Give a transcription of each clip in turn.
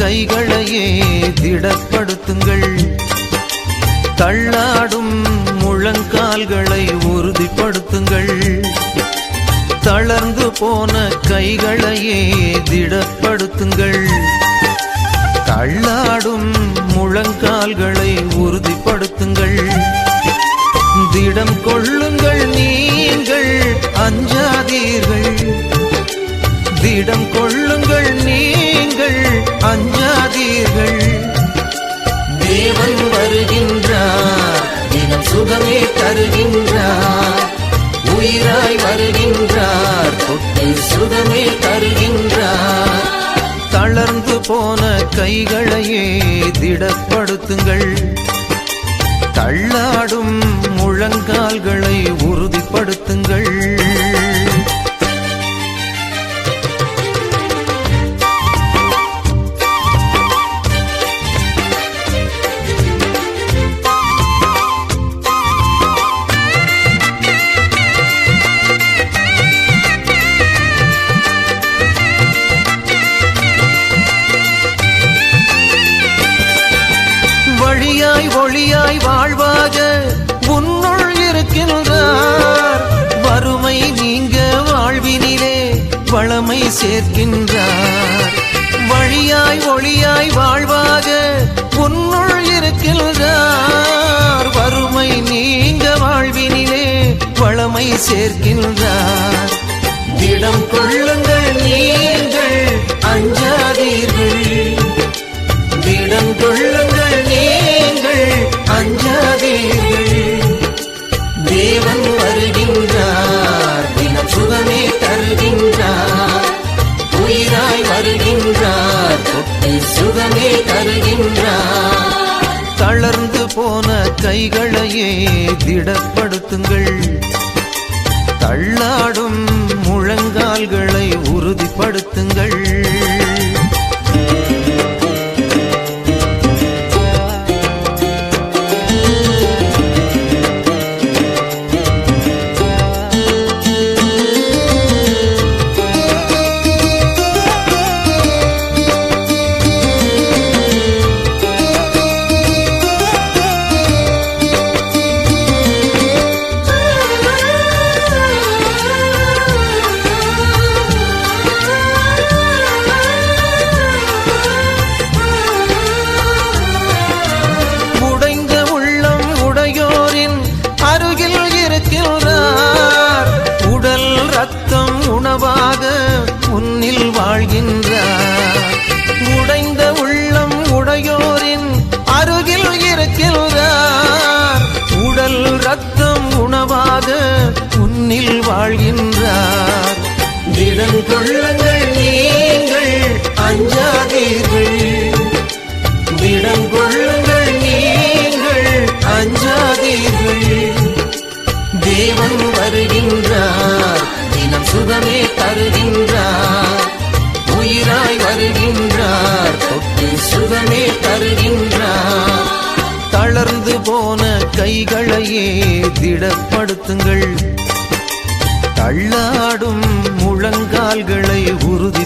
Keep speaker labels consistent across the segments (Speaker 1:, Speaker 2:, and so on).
Speaker 1: கைகளையே திடப்படுத்துங்கள். தள்ளாடும் முழங்கால்களை உறுதிப்படுத்துங்கள். தளர்ந்து போன கைகளையே திடப்படுத்துங்கள். தள்ளாடும் முழங்கால்களை உறுதிப்படுத்துங்கள். திடம் கொள்ளுங்கள் நீங்கள் அஞ்சாதீர்கள். திடம் கொள்ளுங்கள் தருகின்றார் உயிராய் வருகின்றார். தொட்டு சுகமே தருகின்றார். தளர்ந்து போன கைகளையே திடப்படுத்துங்கள். தள்ளாடும் முழங்கால்களை உறுதிப்படுத்துங்கள். சேர்க்கின்றார். வழியாய் ஒளியாய் வாழ்வாக உன்னுள் இருக்கின்றார். வறுமை நீங்க வாழ்வினிலே வளமை சேர்க்கின்றார். திடம் கொள்ளுங்கள் நீங்கள் அஞ்சாதீர்கள். திடம் கொள்ளுங்கள் நீங்கள் அஞ்சாதீர்கள். சுகமே தருகின்றார். தளர்ந்து போன கைகளையே திடப்படுத்துங்கள். தள்ளாடும் முழங்கால்களை உறுதிப்படுத்துங்கள். உன்னில் வாழ்கின்றார். திடம் கொள்ளுங்கள் நீங்கள் அஞ்சாதீர்கள். திடம் கொள்ளுங்கள் நீங்கள் அஞ்சாதீர்கள். தேவன் வருகின்றார் தினம் சுகமே தருகின்றார். உயிராய் வருகின்றார் தொட்டு சுகமே தருகின்றார். தளர்ந்து போன கைகளையே திடப்படுத்துங்கள். தள்ளாடும் முழங்கால்களை உறுதி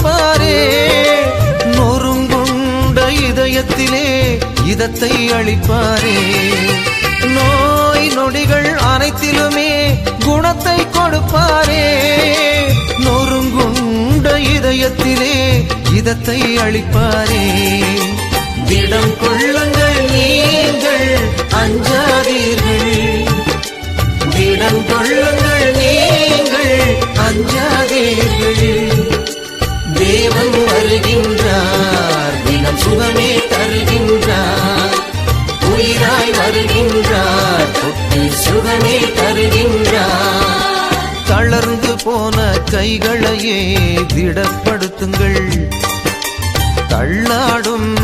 Speaker 1: குணத்தை கொடுப்பாரே நொறுங்குண்ட இதயத்திலே இதத்தை அளிப்பாரே நோய் நொடிகள் அனைத்திலுமே குணத்தை கொடுப்பாரே. நொறுங்குண்ட இதயத்திலே இதத்தை அளிப்பாரே திடம் கொள்ளுங்கள் நீங்கள் அஞ்சாதீர்கள். திடம் கொள்ளுங்கள் நீங்கள் தொட்டு சுகமே தருகின்றார். தளர்ந்து போன கைகளையே திடப்படுத்துங்கள். தள்ளாடும்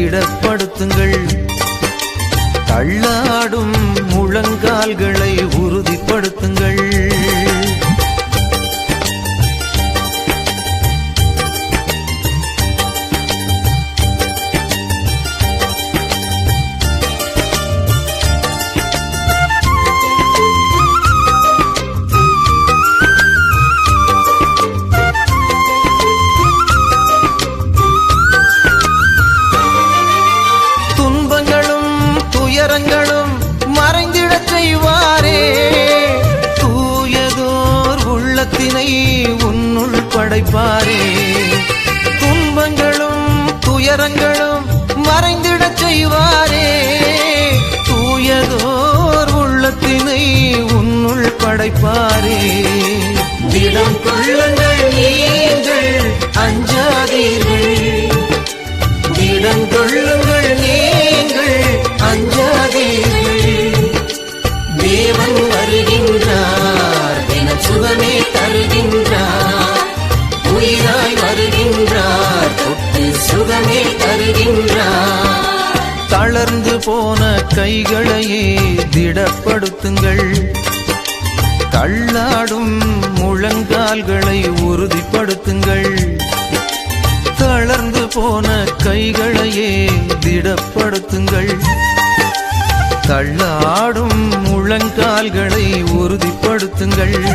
Speaker 1: திடப்படுத்துங்கள். தள்ளாடும் முழங்கால்களை உறுதிப்படுத்துங்கள். துயரங்களும் மறைந்திடச் செய்வாரே. தூயதோர் உள்ளத்தினை உன்னுள் படைப்பாரே. திடம் கொள்ளுங்கள் நீங்கள் அஞ்சாதீர்கள் சுகமே தருகின்றார். தளர்ந்து போன கைகளையே திடப்படுத்துங்கள். தள்ளாடும் முழங்கால்களை உறுதிப்படுத்துங்கள். தளர்ந்து போன கைகளையே திடப்படுத்துங்கள். தள்ளாடும் முழங்கால்களை உறுதிப்படுத்துங்கள்.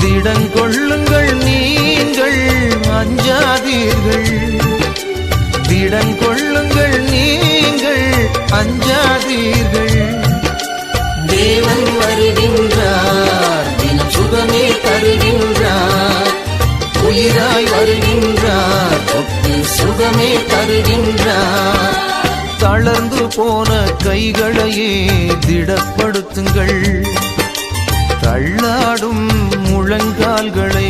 Speaker 1: திடங்கொள்ளுங்கள் நீங்கள் அஞ்சாதீர்கள் திடங்கொள்ளுங்கள் நீங்கள் அஞ்சாதீர்கள். தேவன் வருகின்றார் தினம் சுகமே தருகின்றார். உயிராய் வருகின்றார் சுகமே தருகின்றார். தளர்ந்து போன கைகளையே திடப்படுத்துங்கள். தள்ளாடும் முழங்கால்களை